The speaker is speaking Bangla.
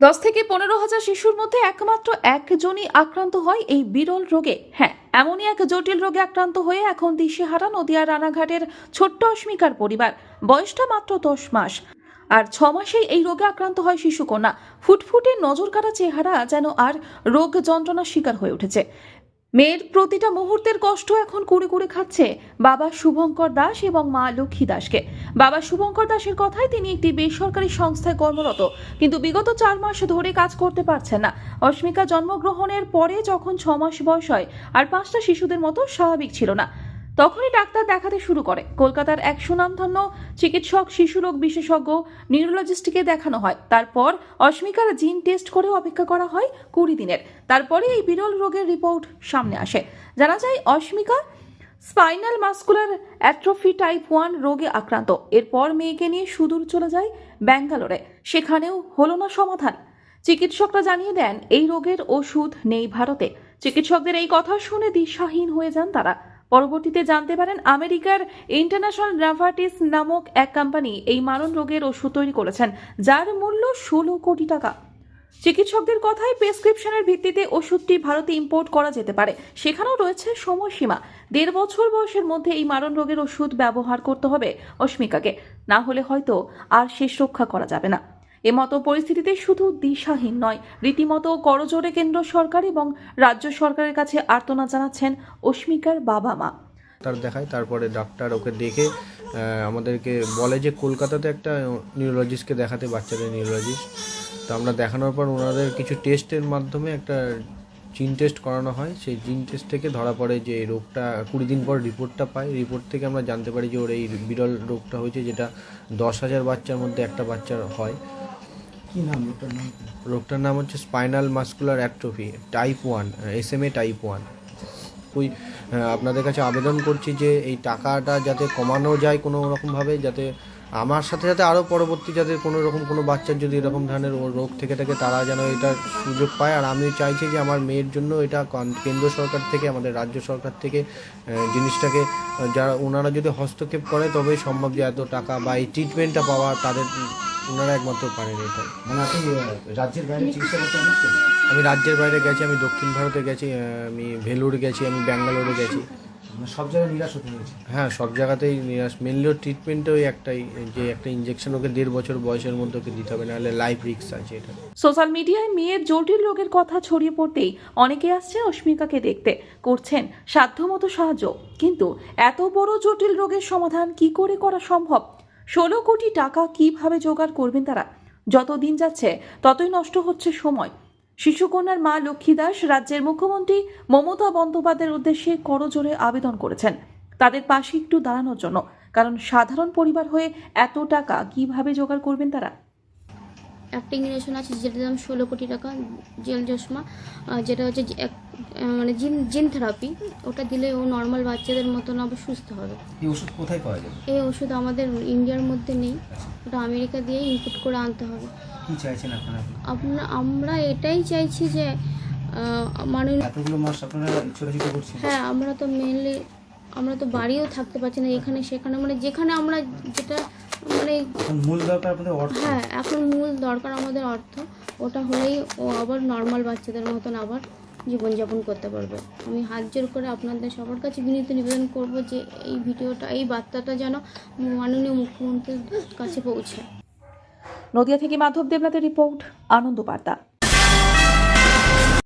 দশ থেকে পনেরো হাজার শিশুর মধ্যে একমাত্র একজনই আক্রান্ত হয় এই বিরল রোগে। হ্যাঁ এমনই এক জটিল রোগে আক্রান্ত হয়ে এখন দিশেহারা নদিয়া রানাঘাটের ছোট্ট অস্মিকার পরিবার। বয়সটা মাত্র দশ মাস। আর ছ মাসেই এই রোগে আক্রান্ত হয় শিশুকন্যা। ফুটফুটে নজর কাটা চেহারা যেন আর রোগ যন্ত্রণার শিকার হয়ে উঠেছে। মেয়ের প্রতিটা মুহূর্তের কষ্ট এখন কুড়ে কুড়ে খাচ্ছে বাবা শুভঙ্কর দাস এবং মা লক্ষ্মী দাসকে। বাবা শুভঙ্কর দাসের কথায় তিনি একটি বেসরকারি সংস্থায় কর্মরত। কিন্তু বিগত চার মাস ধরে কাজ করতে পারছেন না। অস্মিকা জন্মগ্রহণের পরে যখন ছ মাস বয়স হয়, আর পাঁচটা শিশুদের মতো স্বাভাবিক ছিল না। তখনই ডাক্তার দেখাতে শুরু করে। কলকাতার এক সুনামধন্য চিকিৎসক শিশুরোগ বিশেষজ্ঞ, নিউরোলজিস্টকে দেখানো হয়। তারপর অস্মিকার জিন টেস্ট করে অপেক্ষা করা হয় কুড়ি দিনের। তারপরে এই বিরল রোগের রিপোর্ট সামনে আসে। জানা যায় Asmika spinal muscular atrophy type one রোগে আক্রান্ত। এরপর মেয়েকে নিয়ে সুদূর চলে যায় ব্যাঙ্গালোরে। সেখানেও হলো না সমাধান। চিকিৎসকরা জানিয়ে দেন, এই রোগের ওষুধ নেই ভারতে। চিকিৎসকদের এই কথা শুনে দিশাহীন হয়ে যান তারা। পরবর্তীতে জানতে পারেন আমেরিকার ইন্টারন্যাশনাল নাভার্টিস নামক এক কোম্পানি এই মারণ রোগের ওষুধ তৈরি করেছেন, যার মূল্য ষোলো কোটি টাকা। চিকিৎসকদের কথায় প্রেসক্রিপশনের ভিত্তিতে ওষুধটি ভারতে ইম্পোর্ট করা যেতে পারে। সেখানেও রয়েছে সময়সীমা। দেড় বছর বয়সের মধ্যে এই মারণ রোগের ওষুধ ব্যবহার করতে হবে অস্মিকাকে না হলে হয়তো আর শেষ রক্ষা করা যাবে না। এমতো পরিস্থিতিতে শুধু দিশাহীন নয়, রীতিমতো করজোরে কেন্দ্র সরকার এবং রাজ্য সরকারের কাছে আর্তনা জানাচ্ছেন অস্মিকার বাবা মা। ডাক্তার দেখায়, তারপরে ডাক্তার ওকে দেখে আমাদেরকে বলে যে কলকাতাতে একটা নিউরোলজিস্টকে দেখাতে, বাচ্চাদের নিউরোলজিস্ট তো আমরা দেখানোর পর ওনাদের কিছু টেস্টের মাধ্যমে একটা জিন টেস্ট করানো হয়। সেই জিন টেস্ট থেকে ধরা পড়ে যে রোগটা, কুড়ি দিন পর রিপোর্টটা পাই রিপোর্ট থেকে আমরা জানতে পারি যে ওর এই বিরল রোগটা হয়েছে, যেটা দশ হাজার বাচ্চার মধ্যে একটা বাচ্চার হয়। কি নাম লোকটার নাম? রোগটার নাম হচ্ছে spinal muscular atrophy, type one S M A type one. ওই আপনাদের কাছে আবেদন করছি যে এই টাকাটা যাতে কমানো যায় কোনো রকমভাবে, যাতে আমার সাথে সাথে আরও পরবর্তী যাতে কোনো রকম কোনো বাচ্চার যদি এরকম ধরনের রোগ থেকে থাকে, তারা যেন এটার সুযোগ পায়। আর আমি চাইছি যে আমার মেয়ের জন্য এটা কেন্দ্র সরকার থেকে, আমাদের রাজ্য সরকার থেকে জিনিসটাকে যারা ওনারা যদি হস্তক্ষেপ করে, তবেই সম্ভব যে এত টাকা বা এই ট্রিটমেন্টটা পাওয়া তাদের ওনারা একমাত্র পারেন এটা। মানে আপনি রাজ্যের বাইরে চিকিৎসা করতে গেছেন আমি রাজ্যের বাইরে গেছি আমি দক্ষিণ ভারতে গেছি আমি ভেলুর গেছি আমি ব্যাঙ্গালোরে গেছি। মানে সব জায়গায় নিরাশ হতে হয়েছে? হ্যাঁ সব জায়গাতেই নিরাশ। মেনলি ট্রিটমেন্টে ওই একটাই যে একটা ইঞ্জেকশন ওকে দেড় বছর বয়সের মধ্যে ওকে দিতে হবে নাহলে লাইফ রিস্ক আছে এটা। সোশ্যাল মিডিয়ায় মেয়ের জটিল রোগের কথা ছড়িয়ে পড়তেই অনেকে আসছে অস্মিকাকে দেখতে। করছেন সাধ্যমতো সাহায্য কিন্তু এত বড় জটিল রোগের সমাধান কি করে করা সম্ভব? ষোলো কোটি টাকা কীভাবে জোগাড় করবেন তারা? যত দিন যাচ্ছে, ততই নষ্ট হচ্ছে সময়। শিশুকন্যার মা লক্ষ্মী দাস রাজ্যের মুখ্যমন্ত্রী মমতা বন্দ্যোপাধ্যায়ের উদ্দেশ্যে করজোরে আবেদন করেছেন। তাদের পাশে একটু দাঁড়ানোর জন্য। কারণ সাধারণ পরিবার হয়ে এত টাকা কীভাবে জোগাড় করবেন তারা? একটা ইঞ্জেকশন আছে, যেটার দাম ষোলো কোটি টাকা জেল চশমা যেটা হচ্ছে এক- মানে জিন জিন থেরাপি ওটা দিলে ও নর্মাল বাচ্চাদের মতন আবার সুস্থ হবে। এই ওষুধ কোথায় পাওয়া যাবে? এই ওষুধ আমাদের ইন্ডিয়ার মধ্যে নেই ওটা আমেরিকা দিয়ে ইনপুট করে আনতে হবে। কি চাইছেন আপনারা? আপনার আমরা এটাই চাইছি যে মাননীয় এতগুলো মাস আপনারা ছোটাছুটি করছেন? হ্যাঁ আমরা তো মেনলি আমরা তো বাড়িও থাকতে পারছি না এখানে সেখানে মানে যেখানে আমরা যেটা মানে মূল দরকার আপনাদের অর্থ? হ্যাঁ এখন মূল দরকার আমাদের অর্থ ওটা হলেই ও আবার নর্মাল বাচ্চাদের মতন আবার জীবনযাপন করতে পারবে। আমি হাত জোর করে আপনাদের সবার কাছে বিনীত নিবেদন করব যে এই ভিডিওটা, এই বার্তাটা যেন মাননীয় মুখ্যমন্ত্রীর কাছে পৌঁছে নদিয়া থেকে মাধব দেবনাথের রিপোর্ট আনন্দ বার্তা